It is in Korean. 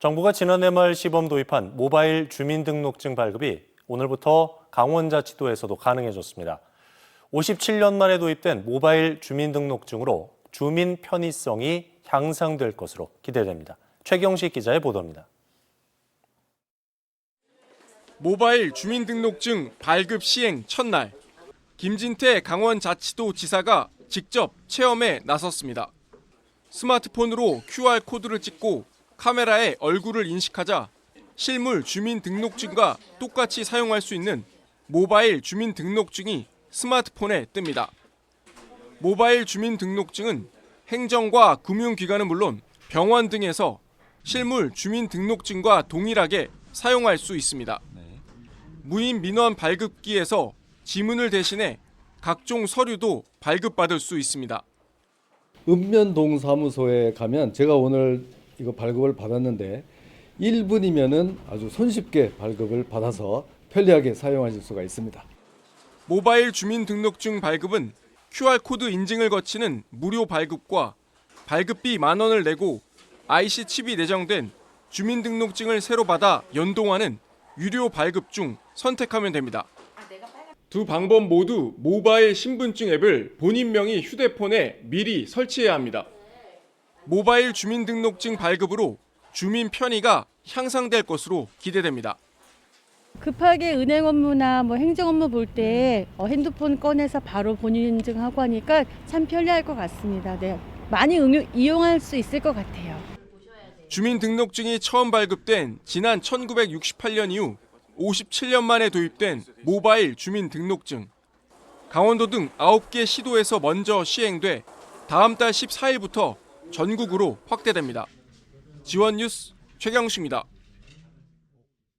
정부가 지난해 말 시범 도입한 모바일 주민등록증 발급이 오늘부터 강원자치도에서도 가능해졌습니다. 57년 만에 도입된 모바일 주민등록증으로 주민 편의성이 향상될 것으로 기대됩니다. 최경식 기자의 보도입니다. 모바일 주민등록증 발급 시행 첫날 김진태 강원자치도 지사가 직접 체험에 나섰습니다. 스마트폰으로 QR 코드를 찍고 카메라에 얼굴을 인식하자 실물 주민등록증과 똑같이 사용할 수 있는 모바일 주민등록증이 스마트폰에 뜹니다. 모바일 주민등록증은 행정과 금융기관은 물론 병원 등에서 실물 주민등록증과 동일하게 사용할 수 있습니다. 무인 민원 발급기에서 지문을 대신해 각종 서류도 발급받을 수 있습니다. 읍면동 사무소에 가면 제가 오늘 이거 발급을 받았는데 1분이면은 아주 손쉽게 발급을 받아서 편리하게 사용하실 수가 있습니다. 모바일 주민등록증 발급은 QR코드 인증을 거치는 무료 발급과 발급비 만 원을 내고 IC 칩이 내장된 주민등록증을 새로 받아 연동하는 유료 발급 중 선택하면 됩니다. 두 방법 모두 모바일 신분증 앱을 본인 명의 휴대폰에 미리 설치해야 합니다. 모바일 주민등록증 발급으로 주민 편의가 향상될 것으로 기대됩니다. 급하게 은행 업무나 뭐 행정 업무 볼 때 핸드폰 꺼내서 바로 본인 인증하고 하니까 참 편리할 것 같습니다. 네. 많이 응용, 이용할 수 있을 것 같아요. 주민등록증이 처음 발급된 지난 1968년 이후 57년 만에 도입된 모바일 주민등록증. 강원도 등 9개 시도에서 먼저 시행돼 다음 달 14일부터 전국으로 확대됩니다. 지원 뉴스 최경수입니다.